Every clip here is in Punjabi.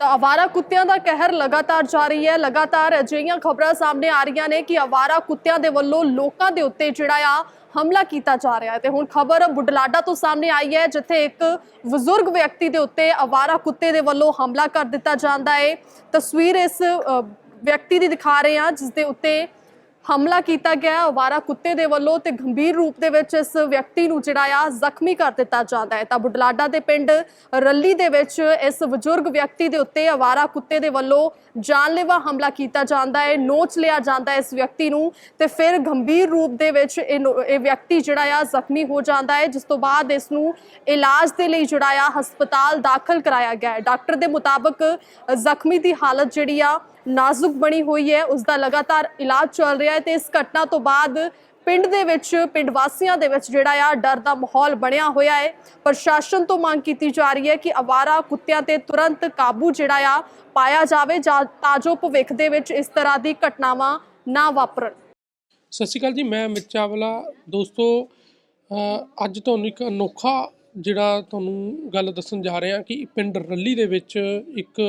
ਤਾਂ ਆਵਾਰਾ ਕੁੱਤਿਆਂ ਦਾ ਕਹਿਰ ਲਗਾਤਾਰ ਜਾਰੀ ਹੈ। ਲਗਾਤਾਰ ਅਜਿਹੀਆਂ ਖਬਰਾਂ ਸਾਹਮਣੇ ਆ ਰਹੀਆਂ ਨੇ ਕਿ ਆਵਾਰਾ ਕੁੱਤਿਆਂ ਦੇ ਵੱਲੋਂ ਲੋਕਾਂ ਦੇ ਉੱਤੇ ਜਿਹੜਾ ਆ ਹਮਲਾ ਕੀਤਾ ਜਾ ਰਿਹਾ ਹੈ। ਤੇ ਹੁਣ ਖਬਰ ਬੁਢਲਾਡਾ ਤੋਂ ਸਾਹਮਣੇ ਆਈ ਹੈ, ਜਿੱਥੇ ਇੱਕ ਬਜ਼ੁਰਗ ਵਿਅਕਤੀ ਦੇ ਉੱਤੇ ਆਵਾਰਾ ਕੁੱਤੇ ਦੇ ਵੱਲੋਂ ਹਮਲਾ ਕਰ ਦਿੱਤਾ ਜਾਂਦਾ ਹੈ। ਤਸਵੀਰ ਇਸ ਵਿਅਕਤੀ ਦੀ ਦਿਖਾ ਰਹੇ ਹਾਂ, ਜਿਸ ਦੇ ਉੱਤੇ ਹਮਲਾ ਕੀਤਾ ਗਿਆ ਅਵਾਰਾ ਕੁੱਤੇ ਦੇ ਵੱਲੋਂ ਤੇ ਗੰਭੀਰ ਰੂਪ ਦੇ ਵਿੱਚ ਇਸ ਵਿਅਕਤੀ ਨੂੰ ਜਿਹੜਾ ਆ ਜ਼ਖਮੀ ਕਰ ਦਿੱਤਾ ਜਾਂਦਾ ਹੈ। ਤਾਂ ਬੁਢਲਾਡਾ ਦੇ ਪਿੰਡ ਰੱਲੀ ਦੇ ਵਿੱਚ ਇਸ ਬਜ਼ੁਰਗ ਵਿਅਕਤੀ ਦੇ ਉੱਤੇ ਅਵਾਰਾ ਕੁੱਤੇ ਦੇ ਵੱਲੋਂ ਜਾਨਲੇਵਾ ਹਮਲਾ ਕੀਤਾ ਜਾਂਦਾ ਹੈ। ਨੋਚ ਲਿਆ ਜਾਂਦਾ ਹੈ ਇਸ ਵਿਅਕਤੀ ਨੂੰ ਤੇ ਫਿਰ ਗੰਭੀਰ ਰੂਪ ਦੇ ਵਿੱਚ ਇਹ ਨੋ- ਇਹ ਵਿਅਕਤੀ ਜਿਹੜਾ ਆ ਜ਼ਖਮੀ ਹੋ ਜਾਂਦਾ ਹੈ। ਜਿਸ ਤੋਂ ਬਾਅਦ ਇਸ ਨੂੰ ਇਲਾਜ ਦੇ ਲਈ ਜਿਹੜਾ ਆ ਹਸਪਤਾਲ ਦਾਖਲ ਕਰਾਇਆ ਗਿਆ ਹੈ। ਡਾਕਟਰ ਦੇ ਮੁਤਾਬਕ ਜ਼ਖਮੀ ਦੀ ਹਾਲਤ ਜਿਹੜੀ ਆ ਨਾਜ਼ੁਕ ਬਣੀ ਹੋਈ ਹੈ ਉਸ ਦਾ ਲਗਾਤਾਰ ਇਲਾਜ ਚੱਲ ਰਿਹਾ ਹੈ ਤੇ ਇਸ ਘਟਨਾ ਤੋਂ ਬਾਅਦ ਪਿੰਡ ਦੇ ਵਿੱਚ ਪਿੰਡ ਵਾਸੀਆਂ ਦੇ ਵਿੱਚ ਜਿਹੜਾ ਆ ਡਰ ਦਾ ਮਾਹੌਲ ਬਣਿਆ ਹੋਇਆ ਹੈ। ਪ੍ਰਸ਼ਾਸਨ ਤੋਂ ਮੰਗ ਕੀਤੀ ਜਾ ਰਹੀ ਹੈ ਕਿ ਅਵਾਰਾ ਕੁੱਤਿਆਂ ਤੇ ਤੁਰੰਤ ਕਾਬੂ ਜਿਹੜਾ ਆ ਪਾਇਆ ਜਾਵੇ ਤਾਂ ਜੋ ਭਵਿੱਖ ਦੇ ਵਿੱਚ ਇਸ ਤਰ੍ਹਾਂ ਦੀ ਘਟਨਾਵਾਂ ਨਾ ਵਾਪਰਨ। ਸਤਿ ਸ਼੍ਰੀ ਅਕਾਲ ਜੀ ਮੈਂ ਅਮਿਤ ਚਾਵਲਾ। ਦੋਸਤੋ ਅ, ਅੱਜ ਤੁਹਾਨੂੰ ਇੱਕ ਅਨੋਖਾ ਜਿਹੜਾ ਤੁਹਾਨੂੰ ਗੱਲ ਦੱਸਣ ਜਾ ਰਹੇ ਹਾਂ ਕਿ ਪਿੰਡ ਰੱਲੀ ਦੇ ਵਿੱਚ ਇੱਕ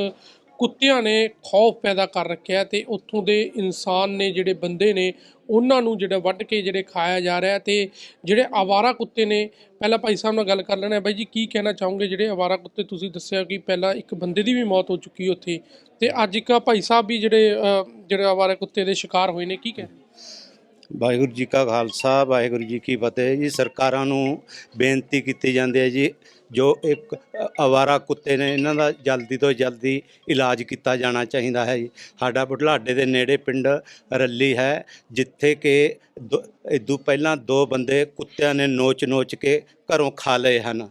ਕੁੱਤਿਆਂ ਨੇ ਖੌਫ ਪੈਦਾ ਕਰ ਰੱਖਿਆ ਤੇ ਉੱਥੋਂ ਦੇ ਇਨਸਾਨ ਨੇ ਜਿਹੜੇ ਬੰਦੇ ਨੇ, ਉਹਨਾਂ ਨੂੰ ਜਿਹੜਾ ਵੱਢ ਕੇ ਜਿਹੜੇ ਖਾਇਆ ਜਾ ਰਿਹਾ ਤੇ ਜਿਹੜੇ ਆਵਾਰਾ ਕੁੱਤੇ ਨੇ, ਪਹਿਲਾਂ ਭਾਈ ਸਾਹਿਬ ਨਾਲ ਗੱਲ ਕਰ ਲੈਣਾ ਬਾਈ ਜੀ, ਕੀ ਕਹਿਣਾ ਚਾਹੋਗੇ? ਜਿਹੜੇ ਆਵਾਰਾ ਕੁੱਤੇ ਤੁਸੀਂ ਦੱਸਿਆ ਕਿ ਪਹਿਲਾਂ ਇੱਕ ਬੰਦੇ ਦੀ ਵੀ ਮੌਤ ਹੋ ਚੁੱਕੀ ਉੱਥੇ ਤੇ ਅੱਜ ਇੱਕ ਭਾਈ ਸਾਹਿਬ ਵੀ ਜਿਹੜੇ ਜਿਹੜੇ ਆਵਾਰਾ ਕੁੱਤੇ ਦੇ ਸ਼ਿਕਾਰ ਹੋਏ ਨੇ, ਕੀ ਕਹਿ ਵਾਹਿਗੁਰੂ ਜੀ ਕਾ ਖਾਲਸਾ, ਵਾਹਿਗੁਰੂ ਜੀ ਕੀ ਫਤਿਹ ਜੀ। ਸਰਕਾਰਾਂ ਨੂੰ ਬੇਨਤੀ ਕੀਤੀ ਜਾਂਦੀ ਹੈ ਜੀ, ਜੋ ਇੱਕ ਅ- ਅਵਾਰਾ ਕੁੱਤੇ ਨੇ, ਇਹਨਾਂ ਦਾ ਜਲਦੀ ਤੋਂ ਜਲਦੀ ਇਲਾਜ ਕੀਤਾ ਜਾਣਾ ਚਾਹੀਦਾ ਹੈ ਜੀ। ਸਾਡਾ ਬੁਢਲਾਡੇ ਦੇ ਨੇੜੇ ਪਿੰਡ ਰੱਲੀ ਹੈ, ਜਿੱਥੇ ਕਿ ਦੋ- ਇਦੋਂ ਪਹਿਲਾਂ ਦੋ ਬੰਦੇ ਕੁੱਤਿਆਂ ਨੇ ਨੋਚ-ਨੋਚ ਕੇ ਘਰੋਂ ਖਾ ਲਏ ਹਨ।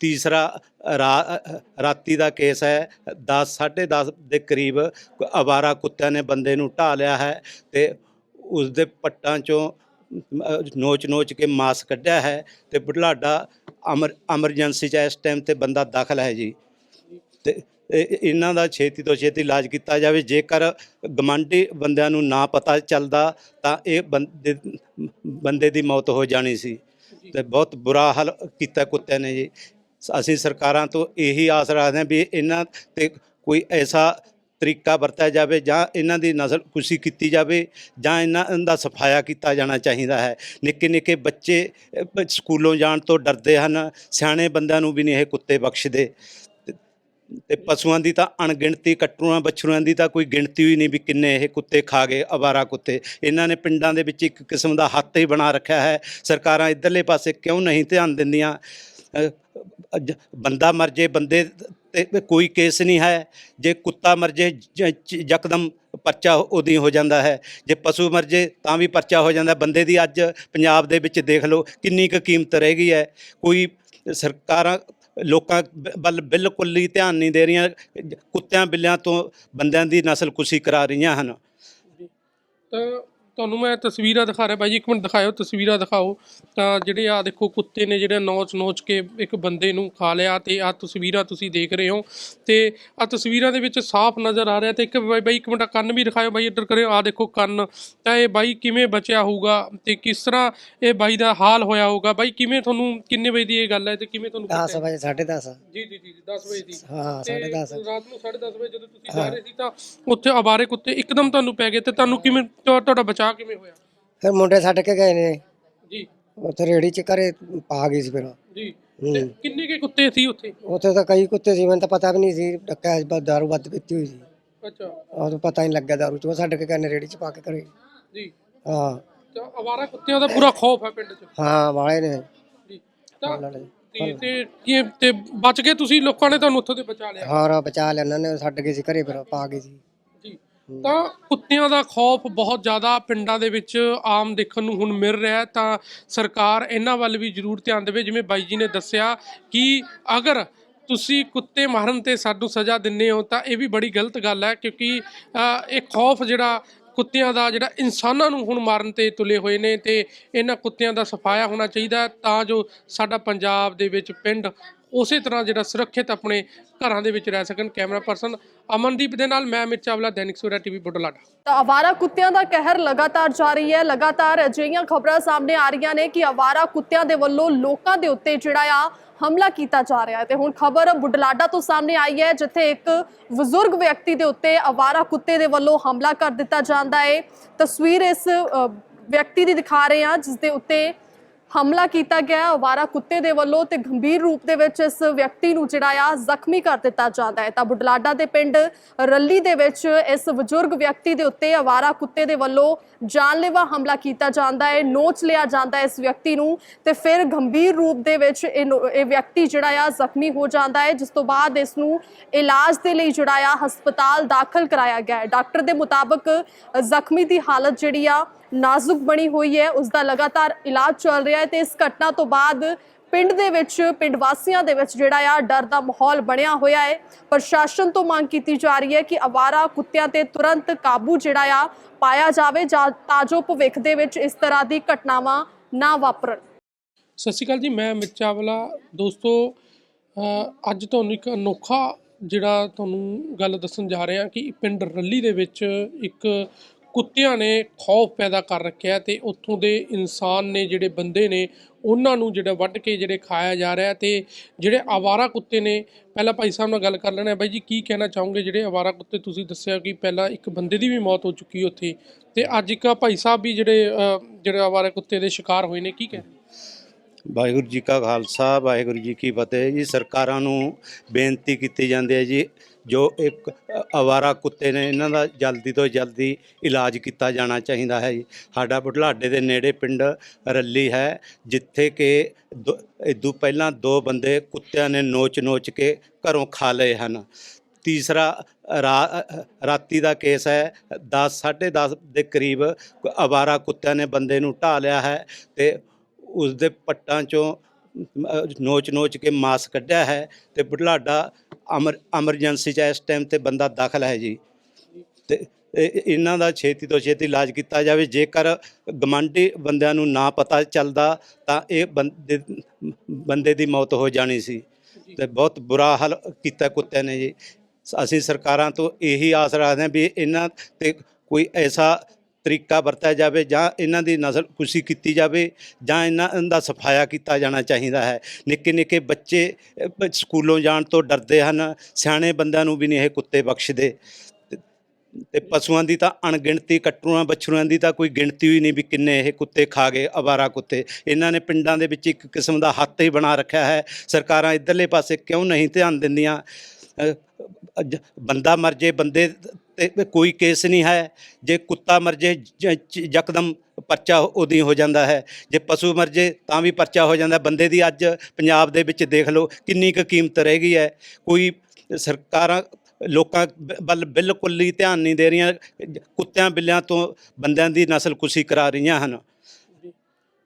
ਤੀਸਰਾ ਰਾਤੀ ਦਾ ਕੇਸ ਹੈ 10 10:30 ਦੇ ਕਰੀਬ ਅਵਾਰਾ ਕੁੱਤਿਆਂ ਨੇ ਬੰਦੇ ਨੂੰ ਢਾ ਲਿਆ ਹੈ ਤੇ ਉਸ ਦੇ ਪੱਟਾਂ ਚੋਂ ਨੋਚ ਨੋਚ ਕੇ ਮਾਸ ਕੱਢਿਆ ਹੈ ਤੇ ਬੁਢਲਾਡਾ ਅਮਰ, ਐਮਰਜੈਂਸੀ ਚ ਇਸ ਟਾਈਮ ਤੇ ਬੰਦਾ ਦਾਖਲ ਹੈ ਜੀ। ਤੇ ਇਹਨਾਂ ਦਾ ਛੇਤੀ ਤੋਂ ਛੇਤੀ ਇਲਾਜ ਕੀਤਾ ਜਾਵੇ। ਜੇਕਰ ਗਮੰਡੀ ਬੰਦਿਆਂ ਨੂੰ ਨਾ ਪਤਾ ਚੱਲਦਾ, ਤਾਂ ਇਹ ਬੰਦੇ ਬੰਦੇ ਦੀ ਮੌਤ ਹੋ ਜਾਣੀ ਸੀ। ਤੇ ਬਹੁਤ ਬੁਰਾ ਹਾਲ ਕੀਤਾ ਕੁੱਤਿਆਂ ਨੇ ਜੀ। ਅਸੀਂ ਸਰਕਾਰਾਂ ਤੋਂ ਇਹੀ ਆਸ ਰੱਖਦੇ ਹਾਂ ਵੀ ਇਹਨਾਂ ਤੇ ਕੋਈ ਐਸਾ ਤਰੀਕਾ ਵਰਤਿਆ ਜਾਵੇ ਜਾਂ ਇਹਨਾਂ ਦੀ ਨਸਲ ਕੁਸ਼ੀ ਕੀਤੀ ਜਾਵੇ ਜਾਂ ਇਹਨਾਂ ਦਾ ਸਫਾਇਆ ਕੀਤਾ ਜਾਣਾ ਚਾਹੀਦਾ ਹੈ। ਨਿੱਕੇ ਨਿੱਕੇ ਬੱਚੇ ਅਹ, ਸਕੂਲੋਂ ਜਾਣ ਤੋਂ ਡਰਦੇ ਹਨ ਸਿਆਣੇ ਬੰਦਿਆਂ ਨੂੰ ਵੀ ਨਹੀਂ ਇਹ ਕੁੱਤੇ ਬਖਸ਼ਦੇ। ਤੇ- ਪਸ਼ੂਆਂ ਦੀ ਤਾਂ ਅਣਗਿਣਤੀ ਕੱਟੂਆਂ ਬੱਛਰੂਆਂ ਦੀ ਤਾਂ ਕੋਈ ਗਿਣਤੀ ਹੀ ਨਹੀਂ ਵੀ ਕਿੰਨੇ ਇਹ ਕੁੱਤੇ ਖਾ ਗਏ ਅਵਾਰਾ ਕੁੱਤੇ। ਇਹਨਾਂ ਨੇ ਪਿੰਡਾਂ ਦੇ ਵਿੱਚ ਇੱਕ ਕਿਸਮ ਦਾ ਹੱਥ ਹੀ ਬਣਾ ਰੱਖਿਆ ਹੈ। ਸਰਕਾਰਾਂ ਇਧਰਲੇ ਪਾਸੇ ਕਿਉਂ ਨਹੀਂ ਧਿਆਨ ਦਿੰਦੀਆਂ? ਅਹ, ਜ ਬੰਦਾ ਮਰ ਜੇ, ਬੰਦੇ ਤੇ ਕੋਈ ਕੇਸ ਨਹੀਂ ਹੈ। ਜੇ ਕੁੱਤਾ ਮਰ ਜੇ, ਜ- ਚ, ਯਕਦਮ ਪਰਚਾ ਉਹਦੀ ਹੋ ਜਾਂਦਾ ਹੈ। ਜੇ ਪਸ਼ੂ ਮਰ ਜੇ, ਤਾਂ ਵੀ ਪਰਚਾ ਹੋ ਜਾਂਦਾ। ਬੰਦੇ ਦੀ ਅੱਜ ਪੰਜਾਬ ਦੇ ਵਿੱਚ ਦੇਖ ਲਓ, ਕਿੰਨੀ ਕੁ ਕੀਮਤ ਰਹਿ ਗਈ ਹੈ। ਕੋਈ ਸਰਕਾਰਾਂ, ਲੋਕਾਂ ਬ- ਵੱਲ ਬਿਲਕੁਲ ਹੀ ਧਿਆਨ ਨਹੀਂ ਦੇ ਰਹੀਆਂ। ਕੁੱਤਿਆਂ ਬਿੱਲਿਆਂ ਤੋਂ ਬੰਦਿਆਂ ਦੀ ਨਸਲ ਕੁਸ਼ੀ ਕਰਾ ਰਹੀਆਂ ਹਨ। ਤਾਂ ਤੁਹਾਨੂੰ ਮੈਂ ਤਸਵੀਰਾਂ ਦਿਖਾ ਰਿਹਾ ਬਾਈ ਜੀ ਇੱਕ ਮਿੰਟ ਦਿਖਾਇਓ ਤਸਵੀਰਾਂ ਦਿਖਾਓ। ਤਾਂ ਜਿਹੜੇ ਆ ਦੇਖੋ ਕੁੱਤੇ ਨੇ ਜਿਹੜੇ ਨੋਚ ਨੋਚ ਕੇ ਇੱਕ ਬੰਦੇ ਨੂੰ ਖਾ ਲਿਆ ਤੇ ਆ ਤਸਵੀਰਾਂ ਤੁਸੀਂ ਦੇਖ ਰਹੇ ਹੋ। ਤੇ ਆ ਤਸਵੀਰਾਂ ਦੇ ਵਿੱਚ ਸਾਫ਼ ਨਜ਼ਰ ਆ ਰਿਹਾ ਤੇ ਇੱਕ ਬਾਈ ਬਾਈ ਇੱਕ ਮਿੰਟ ਕੰਨ ਵੀ ਦਿਖਾਇਓ ਬਾਈ ਇੱਧਰ ਕਰਿਓ ਆ ਦੇਖੋ ਕੰਨ। ਤਾਂ ਇਹ ਬਾਈ ਕਿਵੇਂ ਬਚਿਆ ਹੋਊਗਾ ਤੇ ਕਿਸ ਤਰ੍ਹਾਂ ਇਹ ਬਾਈ ਦਾ ਹਾਲ ਹੋਇਆ ਹੋਊਗਾ? ਬਾਈ ਕਿਵੇਂ ਤੁਹਾਨੂੰ ਕਿੰਨੇ ਵਜੇ ਦੀ ਇਹ ਗੱਲ ਹੈ ਤੇ ਕਿਵੇਂ ਤੁਹਾਨੂੰ ਪਤਾ 10 ਹੈ? ਵਜੇ 10:30 ਜੀ ਜੀ ਜੀ 10 ਵਜੇ ਦੀ। ਹਾਂ ਤੇ 10:30 ਰਾਤ ਨੂੰ 10:30 ਵਜੇ ਜਦੋਂ ਤੁਸੀਂ ਜਾ ਰਹੇ ਸੀ ਤਾਂ ਉੱਥੇ ਆਵਾਰੇ ਕੁੱਤੇ ਇੱਕਦਮ ਤੁਹਾਨੂੰ ਪੈ ਗਏ ਤੇ ਤੁਹਾਨੂੰ ਕਿਵੇਂ ਤੁਹਾ- ਤੁਹਾਡਾ ਬਚਾਅ ਕਿਵੇਂ ਹੋਇਆ? ਫਿਰ ਮੁੰਡੇ ਛੱਡ ਕੇ ਗਏ ਨੇ। ਜੀ। ਉੱਥੇ ਰੇੜੀ 'ਚ ਘਰੇ ਪਾ ਗਈ ਸੀ ਫਿਰ। ਜੀ। ਹੂੰ। ਕਿੰਨੇ ਕੇ ਕੁੱਤੇ ਸੀ ਉੱਥੇ? ਉੱਥੇ ਤਾਂ ਕਈ ਕੁੱਤੇ ਸੀ ਮੈਨੂੰ ਤਾਂ ਪਤਾ ਵੀ ਨਹੀਂ ਸੀ ਡੱਕਾ ਇਸ ਬਾਦ ਦਾਰੂ ਵੱਧ ਪੀਤੀ ਹੋਈ ਸੀ। ਅੱਛਾ। ਉਹ ਤਾਂ ਪਤਾ ਨਹੀਂ ਲੱਗਿਆ ਦਾਰੂ 'ਚ ਉਹ ਛੱਡ ਕੇ ਗਏ ਨੇ ਰੇੜੀ 'ਚ ਪਾ ਕੇ ਘਰੇ। ਜੀ। ਹਾਂ। ਤਾਂ ਆਵਾਰਾ ਕੁੱਤਿਆਂ ਦਾ ਪੂਰਾ ਖੌਫ ਹੈ ਪਿੰਡ 'ਚ। ਹਾਂ ਵਾਲੇ ਨੇ। ਜੀ। ਤਾਂ ਉਹਨਾਂ ਨੇ। ਤੇ ਤੇ ਕੀ ਤੇ ਬਚ ਗਏ ਤੁਸੀਂ ਲੋਕਾਂ ਨੇ ਤੁਹਾਨੂੰ ਉੱਥੋਂ ਦੇ ਬਚਾ ਲਿਆ? ਹਾਂ ਬਚਾ ਲਿਆ ਉਹਨਾਂ ਨੇ ਛੱਡ ਗਏ ਸੀ ਘਰੇ ਫਿਰ ਪਾ ਗਏ ਸੀ। ਤਾਂ ਕੁੱਤਿਆਂ ਦਾ ਖੌਫ ਬਹੁਤ ਜ਼ਿਆਦਾ ਪਿੰਡਾਂ ਦੇ ਵਿੱਚ ਆਮ ਦੇਖਣ ਨੂੰ ਹੁਣ ਮਿਲ ਰਿਹਾ ਤਾਂ ਸਰਕਾਰ ਇਹਨਾਂ ਵੱਲ ਵੀ ਜ਼ਰੂਰ ਧਿਆਨ ਦੇਵੇ। ਜਿਵੇਂ ਬਾਈ ਜੀ ਨੇ ਦੱਸਿਆ ਕਿ ਅਗਰ ਤੁਸੀਂ ਕੁੱਤੇ ਮਾਰਨ ਤੇ ਸਾਨੂੰ ਸਜ਼ਾ ਦਿੰਦੇ ਹੋ, ਤਾਂ ਇਹ ਵੀ ਬੜੀ ਗਲਤ ਗੱਲ ਹੈ ਕਿਉਂਕਿ ਇਹ ਖੌਫ ਜਿਹੜਾ ਕੁੱਤਿਆਂ ਦਾ ਜਿਹੜਾ ਇਨਸਾਨਾਂ ਨੂੰ ਹੁਣ ਮਾਰਨ ਤੇ ਤੁਲੇ ਹੋਏ ਨੇ ਤੇ ਇਹਨਾਂ ਕੁੱਤਿਆਂ ਦਾ ਸਫਾਇਆ ਹੋਣਾ ਚਾਹੀਦਾ ਤਾਂ ਜੋ ਸਾਡਾ ਪੰਜਾਬ ਦੇ ਵਿੱਚ ਪਿੰਡ ਉਸੇ ਤਰ੍ਹਾਂ ਜਿਹੜਾ ਸੁਰੱਖਿਅਤ ਆਪਣੇ ਘਰਾਂ ਦੇ ਵਿੱਚ ਰਹਿ ਸਕਣ ਕੈਮਰਾ ਪਰਸਨ ਅਮਨਦੀਪ ਦੇ ਨਾਲ ਮੈਂ ਅਮਿਤ ਚਾਵਲਾ, ਦੈਨਿਕ ਸਵੇਰਾ ਟੀਵੀ ਬੁਢਲਾਡਾ। ਤਾਂ ਆਵਾਰਾ ਕੁੱਤਿਆਂ ਦਾ ਕਹਿਰ ਲਗਾਤਾਰ ਜਾਰੀ ਹੈ। ਲਗਾਤਾਰ ਅਜਿਹੀਆਂ ਖਬਰਾਂ ਸਾਹਮਣੇ ਆ ਰਹੀਆਂ ਨੇ ਕਿ ਆਵਾਰਾ ਕੁੱਤਿਆਂ ਦੇ ਵੱਲੋਂ ਲੋਕਾਂ ਦੇ ਉੱਤੇ ਜਿਹੜਾ ਆ ਹਮਲਾ ਕੀਤਾ ਜਾ ਰਿਹਾ ਹੈ। ਤੇ ਹੁਣ ਖਬਰ ਬੁਢਲਾਡਾ ਤੋਂ ਸਾਹਮਣੇ ਆਈ ਹੈ, ਜਿੱਥੇ ਇੱਕ ਬਜ਼ੁਰਗ ਵਿਅਕਤੀ ਦੇ ਉੱਤੇ ਅਵਾਰਾ ਕੁੱਤੇ ਦੇ ਵੱਲੋਂ ਹਮਲਾ ਕਰ ਦਿੱਤਾ ਜਾਂਦਾ ਹੈ। ਤਸਵੀਰ ਇਸ ਵਿਅਕਤੀ ਦੀ ਦਿਖਾ ਰਹੇ ਹਾਂ ਜਿਸ ਦੇ ਉੱਤੇ ਹਮਲਾ ਕੀਤਾ ਗਿਆ। ਅਵਾਰਾ ਕੁੱਤੇ ਦੇ ਵੱਲੋਂ ਤੇ ਗੰਭੀਰ ਰੂਪ ਦੇ ਵਿੱਚ ਇਸ ਵਿਅਕਤੀ ਨੂੰ ਜਿਹੜਾ ਆ ਜ਼ਖਮੀ ਕਰ ਦਿੱਤਾ ਜਾਂਦਾ ਹੈ। ਤਾਂ ਬੁਢਲਾਡਾ ਦੇ ਪਿੰਡ ਰੱਲੀ ਦੇ ਵਿੱਚ ਇਸ ਬਜ਼ੁਰਗ ਵਿਅਕਤੀ ਦੇ ਉੱਤੇ ਅਵਾਰਾ ਕੁੱਤੇ ਦੇ ਵੱਲੋਂ ਜਾਨਲੇਵਾ ਹਮਲਾ ਕੀਤਾ ਜਾਂਦਾ ਹੈ। ਨੋਚ ਲਿਆ ਜਾਂਦਾ ਹੈ ਇਸ ਵਿਅਕਤੀ ਨੂੰ ਤੇ ਫਿਰ ਗੰਭੀਰ ਰੂਪ ਦੇ ਵਿੱਚ ਇਹ ਨੋ- ਇਹ ਵਿਅਕਤੀ ਜਿਹੜਾ ਆ ਜ਼ਖਮੀ ਹੋ ਜਾਂਦਾ ਹੈ। ਜਿਸ ਤੋਂ ਬਾਅਦ ਇਸ ਨੂੰ ਇਲਾਜ ਦੇ ਲਈ ਜਿਹੜਾ ਆ ਹਸਪਤਾਲ ਦਾਖਲ ਕਰਾਇਆ ਗਿਆ ਹੈ। ਡਾਕਟਰ ਦੇ ਮੁਤਾਬਕ ਜ਼ਖਮੀ ਦੀ ਹਾਲਤ ਜਿਹੜੀ ਆ ਨਾਜ਼ੁਕ ਬਣੀ ਹੋਈ ਹੈ ਉਸ ਦਾ ਲਗਾਤਾਰ ਇਲਾਜ ਚੱਲ ਰਿਹਾ ਹੈ ਤੇ ਇਸ ਘਟਨਾ ਤੋਂ ਬਾਅਦ ਪਿੰਡ ਦੇ ਵਿੱਚ ਪਿੰਡ ਵਾਸੀਆਂ ਦੇ ਵਿੱਚ ਜਿਹੜਾ ਆ ਡਰ ਦਾ ਮਾਹੌਲ ਬਣਿਆ ਹੋਇਆ ਹੈ। ਪ੍ਰਸ਼ਾਸਨ ਤੋਂ ਮੰਗ ਕੀਤੀ ਜਾ ਰਹੀ ਹੈ ਕਿ ਅਵਾਰਾ ਕੁੱਤਿਆਂ ਤੇ ਤੁਰੰਤ ਕਾਬੂ ਜਿਹੜਾ ਆ ਪਾਇਆ ਜਾਵੇ ਜਾਂ- ਤਾਂ ਜੋ ਭਵਿੱਖ ਦੇ ਵਿੱਚ ਇਸ ਤਰ੍ਹਾਂ ਦੀ ਘਟਨਾਵਾਂ ਨਾ ਵਾਪਰਨ। ਸਤਿ ਸ਼੍ਰੀ ਅਕਾਲ ਜੀ ਮੈਂ ਅਮਿਤ ਚਾਵਲਾ। ਦੋਸਤੋ ਅ, ਅੱਜ ਤੁਹਾਨੂੰ ਇੱਕ ਅਨੋਖਾ ਜਿਹੜਾ ਤੁਹਾਨੂੰ ਗੱਲ ਦੱਸਣ ਜਾ ਰਿਹਾ ਕਿ ਪਿੰਡ ਰੱਲੀ ਦੇ ਵਿੱਚ ਇੱਕ ਕੁੱਤਿਆਂ ਨੇ ਖੌਫ ਪੈਦਾ ਕਰ ਰੱਖਿਆ ਤੇ ਉੱਥੋਂ ਦੇ ਇਨਸਾਨ ਨੇ ਜਿਹੜੇ ਬੰਦੇ ਨੇ, ਉਹਨਾਂ ਨੂੰ ਜਿਹੜਾ ਵੱਢ ਕੇ ਜਿਹੜੇ ਖਾਇਆ ਜਾ ਰਿਹਾ ਤੇ ਜਿਹੜੇ ਆਵਾਰਾ ਕੁੱਤੇ ਨੇ, ਪਹਿਲਾਂ ਭਾਈ ਸਾਹਿਬ ਨਾਲ ਗੱਲ ਕਰ ਲੈਣਾ ਬਾਈ ਜੀ, ਕੀ ਕਹਿਣਾ ਚਾਹੋਗੇ? ਜਿਹੜੇ ਆਵਾਰਾ ਕੁੱਤੇ ਤੁਸੀਂ ਦੱਸਿਆ ਕਿ ਪਹਿਲਾਂ ਇੱਕ ਬੰਦੇ ਦੀ ਵੀ ਮੌਤ ਹੋ ਚੁੱਕੀ ਉੱਥੇ ਤੇ ਅੱਜ ਇੱਕ ਭਾਈ ਸਾਹਿਬ ਵੀ ਜਿਹੜੇ ਜਿਹੜੇ ਆਵਾਰਾ ਕੁੱਤੇ ਦੇ ਸ਼ਿਕਾਰ ਹੋਏ ਨੇ, ਕੀ ਕਹਿ ਵਾਹਿਗੁਰੂ ਜੀ ਕਾ ਖਾਲਸਾ, ਵਾਹਿਗੁਰੂ ਜੀ ਕੀ ਫਤਿਹ। ਜੀ, ਸਰਕਾਰਾਂ ਨੂੰ ਬੇਨਤੀ ਕੀਤੀ ਜਾਂਦੀ ਹੈ ਜੀ, ਜੋ ਇੱਕ ਅ- ਅਵਾਰਾ ਕੁੱਤੇ ਨੇ, ਇਹਨਾਂ ਦਾ ਜਲਦੀ ਤੋਂ ਜਲਦੀ ਇਲਾਜ ਕੀਤਾ ਜਾਣਾ ਚਾਹੀਦਾ ਹੈ ਜੀ। ਸਾਡਾ ਬੁਢਲਾਡੇ ਦੇ ਨੇੜੇ ਪਿੰਡ ਰੱਲੀ ਹੈ, ਜਿੱਥੇ ਕਿ ਦੋ- ਇਦੋਂ ਪਹਿਲਾਂ ਦੋ ਬੰਦੇ ਕੁੱਤਿਆਂ ਨੇ ਨੋਚ-ਨੋਚ ਕੇ ਘਰੋਂ ਖਾ ਲਏ ਹਨ। ਤੀਸਰਾ ਰਾਤੀ ਦਾ ਕੇਸ ਹੈ 10 10:30 ਦੇ ਕਰੀਬ ਅਵਾਰਾ ਕੁੱਤਿਆਂ ਨੇ ਬੰਦੇ ਨੂੰ ਢਾ ਲਿਆ ਹੈ ਤੇ ਉਸ ਦੇ ਪੱਟਾਂ ਚੋਂ ਨੋਚ-ਨੋਚ ਕੇ ਮਾਸ ਕੱਢਿਆ ਹੈ ਤੇ ਬੁਢਲਾਡਾ ਅਮਰ, ਐਮਰਜੈਂਸੀ ਚ ਇਸ ਟਾਈਮ ਤੇ ਬੰਦਾ ਦਾਖਲ ਹੈ ਜੀ। ਤੇ ਇਹਨਾਂ ਦਾ ਛੇਤੀ ਤੋਂ ਛੇਤੀ ਇਲਾਜ ਕੀਤਾ ਜਾਵੇ। ਜੇਕਰ ਗਮੰਡੀ ਬੰਦਿਆਂ ਨੂੰ ਨਾ ਪਤਾ ਚੱਲਦਾ, ਤਾਂ ਇਹ ਬੰਦੇ ਬੰਦੇ ਦੀ ਮੌਤ ਹੋ ਜਾਣੀ ਸੀ। ਤੇ ਬਹੁਤ ਬੁਰਾ ਹਾਲ ਕੀਤਾ ਕੁੱਤਿਆਂ ਨੇ ਜੀ। ਅਸੀਂ ਸਰਕਾਰਾਂ ਤੋਂ ਇਹੀ ਆਸ ਰੱਖਦੇ ਹਾਂ ਵੀ ਇਹਨਾਂ ਤੇ ਕੋਈ ਐਸਾ ਤਰੀਕਾ ਵਰਤਿਆ ਜਾਵੇ ਜਾਂ ਇਹਨਾਂ ਦੀ ਨਸਲ ਕੁਸ਼ੀ ਕੀਤੀ ਜਾਵੇ ਜਾਂ ਇਹਨਾਂ ਦਾ ਸਫਾਇਆ ਕੀਤਾ ਜਾਣਾ ਚਾਹੀਦਾ ਹੈ। ਨਿੱਕੇ ਨਿੱਕੇ ਬੱਚੇ ਅਹ, ਸਕੂਲੋਂ ਜਾਣ ਤੋਂ ਡਰਦੇ ਹਨ ਸਿਆਣੇ ਬੰਦਿਆਂ ਨੂੰ ਵੀ ਨਹੀਂ ਇਹ ਕੁੱਤੇ ਬਖਸ਼ਦੇ। ਤੇ- ਪਸ਼ੂਆਂ ਦੀ ਤਾਂ ਅਣਗਿਣਤੀ ਕੱਟੂਆਂ ਬੱਛੜੂਆਂ ਦੀ ਤਾਂ ਕੋਈ ਗਿਣਤੀ ਹੀ ਨਹੀਂ ਵੀ ਕਿੰਨੇ ਇਹ ਕੁੱਤੇ ਖਾ ਗਏ ਅਵਾਰਾ ਕੁੱਤੇ। ਇਹਨਾਂ ਨੇ ਪਿੰਡਾਂ ਦੇ ਵਿੱਚ ਇੱਕ ਕਿਸਮ ਦਾ ਹੱਥ ਹੀ ਬਣਾ ਰੱਖਿਆ ਹੈ। ਸਰਕਾਰਾਂ ਇਧਰਲੇ ਪਾਸੇ ਕਿਉਂ ਨਹੀਂ ਧਿਆਨ ਦਿੰਦੀਆਂ? ਬੰਦਾ ਮਰ ਜੇ, ਬੰਦੇ ਤੇ ਕੋਈ ਕੇਸ ਨਹੀਂ ਹੈ। ਜੇ ਕੁੱਤਾ ਮਰ ਜੇ, ਜ- ਜ- ਯਕਦਮ ਪਰਚਾ ਉਹਦੀ ਹੋ ਜਾਂਦਾ ਹੈ। ਜੇ ਪਸ਼ੂ ਮਰ ਜੇ, ਤਾਂ ਵੀ ਪਰਚਾ ਹੋ ਜਾਂਦਾ ਬੰਦੇ ਦੀ ਅੱਜ ਪੰਜਾਬ ਦੇ ਵਿੱਚ ਦੇਖ ਲਓ, ਕਿੰਨੀ ਕੁ ਕੀਮਤ ਰਹਿ ਗਈ ਹੈ। ਕੋਈ ਸਰਕਾਰਾਂ, ਲੋਕਾਂ ਬ- ਵੱਲ ਬਿਲਕੁਲ ਹੀ ਧਿਆਨ ਨਹੀਂ ਦੇ ਰਹੀਆਂ। ਕੁੱਤਿਆਂ ਬਿੱਲਿਆਂ ਤੋਂ ਬੰਦਿਆਂ ਦੀ ਨਸਲ ਕੁਸ਼ੀ ਕਰਾ ਰਹੀਆਂ ਹਨ।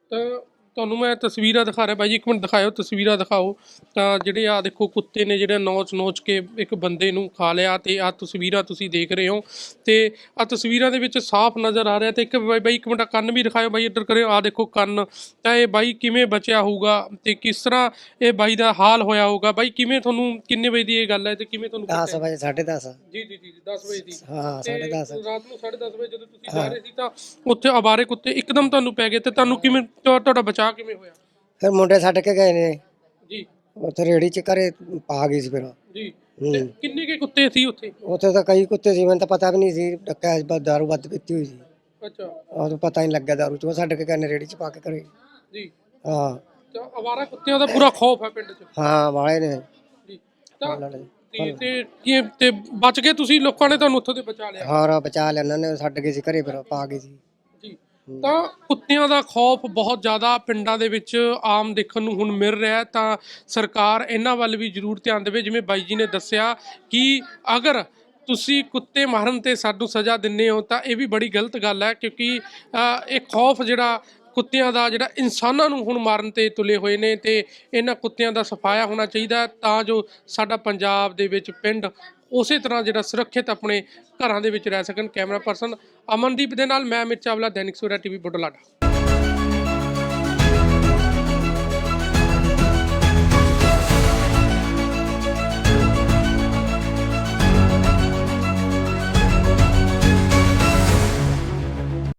ਤਾਂ ਤੁਹਾਨੂੰ ਮੈਂ ਤਸਵੀਰਾਂ ਦਿਖਾ ਰਿਹਾ ਬਾਈ ਜੀ ਇੱਕ ਮਿੰਟ ਦਿਖਾਇਓ ਤਸਵੀਰਾਂ ਦਿਖਾਓ। ਤਾਂ ਜਿਹੜੇ ਆ ਦੇਖੋ ਕੁੱਤੇ ਨੇ ਜਿਹੜੇ ਨੋਚ ਨੋਚ ਕੇ ਇੱਕ ਬੰਦੇ ਨੂੰ ਖਾ ਲਿਆ ਤੇ ਆ ਤਸਵੀਰਾਂ ਤੁਸੀਂ ਦੇਖ ਰਹੇ ਹੋ। ਤੇ ਆ ਤਸਵੀਰਾਂ ਦੇ ਵਿੱਚ ਸਾਫ਼ ਨਜ਼ਰ ਆ ਰਿਹਾ ਤੇ ਇੱਕ ਬਾਈ ਬਾਈ ਇੱਕ ਮਿੰਟ ਕੰਨ ਵੀ ਦਿਖਾਇਓ ਬਾਈ ਇੱਧਰ ਕਰਿਓ ਆ ਦੇਖੋ ਕੰਨ। ਤਾਂ ਇਹ ਬਾਈ ਕਿਵੇਂ ਬਚਿਆ ਹੋਊਗਾ ਤੇ ਕਿਸ ਤਰ੍ਹਾਂ ਇਹ ਬਾਈ ਦਾ ਹਾਲ ਹੋਇਆ ਹੋਊਗਾ? ਬਾਈ ਕਿਵੇਂ ਤੁਹਾਨੂੰ ਕਿੰਨੇ ਵਜੇ ਦੀ ਇਹ ਗੱਲ ਹੈ ਤੇ ਕਿਵੇਂ ਤੁਹਾਨੂੰ 10 ਪਤਾ ਹੈ? ਵਜੇ 10:30 ਜੀ ਜੀ ਜੀ 10 ਵਜੇ ਦੀ। ਹਾਂ ਤੇ 10:30 ਰਾਤ ਨੂੰ 10:30 ਵਜੇ ਜਦੋਂ ਤੁਸੀਂ ਜਾ ਰਹੇ ਸੀ ਤਾਂ ਉੱਥੇ ਆਵਾਰੇ ਕੁੱਤੇ ਇੱਕਦਮ ਤੁਹਾਨੂੰ ਪੈ ਗਏ ਤੇ ਤੁਹਾਨੂੰ ਕਿਵੇਂ ਤੁਹਾ- ਤੁਹਾਡਾ ਬਚਾਅ ਕਿਵੇਂ ਹੋਇਆ? ਫਿਰ ਮੁੰਡੇ ਛੱਡ ਕੇ ਗਏ ਨੇ। ਜੀ। ਉੱਥੇ ਰੇੜੀ ਚ ਘਰੇ ਪਾ ਗਈ ਸੀ ਫਿਰ। ਜੀ। ਤੇ ਹੂੰ। ਕਿੰਨੇ ਕੇ ਕੁੱਤੇ ਸੀ ਉੱਥੇ? ਉੱਥੇ ਤਾਂ ਕਈ ਕੁੱਤੇ ਸੀ ਮੈਨੂੰ ਤਾਂ ਪਤਾ ਵੀ ਨਹੀਂ ਸੀ ਡੱਕਾ ਬਸ ਦਾਰੂ ਵੱਧ ਪੀਤੀ ਹੋਈ ਸੀ। ਅੱਛਾ। ਉਹ ਤਾਂ ਪਤਾ ਹੀ ਨਹੀਂ ਲੱਗਿਆ ਦਾਰੂ ਚ ਉਹ ਛੱਡ ਕੇ ਗਏ ਨੇ ਰੇੜੀ ਚ ਪਾ ਕੇ ਘਰੇ। ਜੀ। ਹਾਂ। ਤਾਂ ਆਵਾਰਾ ਕੁੱਤਿਆਂ ਦਾ ਪੂਰਾ ਖੌਫ ਹੈ ਪਿੰਡ 'ਚ। ਹਾਂ ਵਾਲੇ ਨੇ। ਜੀ। ਤਾਂ ਲੜੇ। ਤੇ ਤੇ ਕੀ ਤੇ ਬਚ ਗਏ ਤੁਸੀਂ? ਲੋਕਾਂ ਨੇ ਤੁਹਾਨੂੰ ਉੱਥੋਂ ਦੇ ਬਚਾ ਲਿਆ। ਹਾਂ ਬਚਾ ਲਿਆ ਉਹਨਾਂ ਨੇ ਛੱਡ ਗਏ ਸੀ ਘਰੇ ਫਿਰ ਪਾ ਗਏ ਸੀ। ਜੀ ਤਾਂ ਕੁੱਤਿਆਂ ਦਾ ਖੌਫ ਬਹੁਤ ਜ਼ਿਆਦਾ ਪਿੰਡਾਂ ਦੇ ਵਿੱਚ ਆਮ ਦੇਖਣ ਨੂੰ ਹੁਣ ਮਿਲ ਰਿਹਾ ਤਾਂ ਸਰਕਾਰ ਇਹਨਾਂ ਵੱਲ ਵੀ ਜ਼ਰੂਰ ਧਿਆਨ ਦੇਵੇ। ਜਿਵੇਂ ਬਾਈ ਜੀ ਨੇ ਦੱਸਿਆ ਕਿ ਅਗਰ ਤੁਸੀਂ ਕੁੱਤੇ ਮਾਰਨ ਤੇ ਸਾਨੂੰ ਸਜ਼ਾ ਦਿੰਦੇ ਹੋ, ਤਾਂ ਇਹ ਵੀ ਬੜੀ ਗਲਤ ਗੱਲ ਹੈ। ਕਿਉਂਕਿ ਇਹ ਖੌਫ ਜਿਹੜਾ ਕੁੱਤਿਆਂ ਦਾ, ਜਿਹੜਾ ਇਨਸਾਨਾਂ ਨੂੰ ਹੁਣ ਮਾਰਨ ਤੇ ਤੁਲੇ ਹੋਏ ਨੇ ਤੇ ਇਹਨਾਂ ਕੁੱਤਿਆਂ ਦਾ ਸਫਾਇਆ ਹੋਣਾ ਚਾਹੀਦਾ ਤਾਂ ਜੋ ਸਾਡਾ ਪੰਜਾਬ ਦੇ ਵਿੱਚ ਪਿੰਡ ਉਸੇ ਤਰ੍ਹਾਂ ਜਿਹੜਾ ਸੁਰੱਖਿਅਤ ਆਪਣੇ ਘਰਾਂ ਦੇ ਵਿੱਚ ਰਹਿ ਸਕਣ ਕੈਮਰਾ ਪਰਸਨ ਅਮਨਦੀਪ ਦੇ ਨਾਲ, ਮੈਂ ਅਮਿਤ ਚਾਵਲਾ, ਦੈਨਿਕ ਸੂਰਾ ਟੀਵੀ, ਬੁੱਢਲਾਡਾ।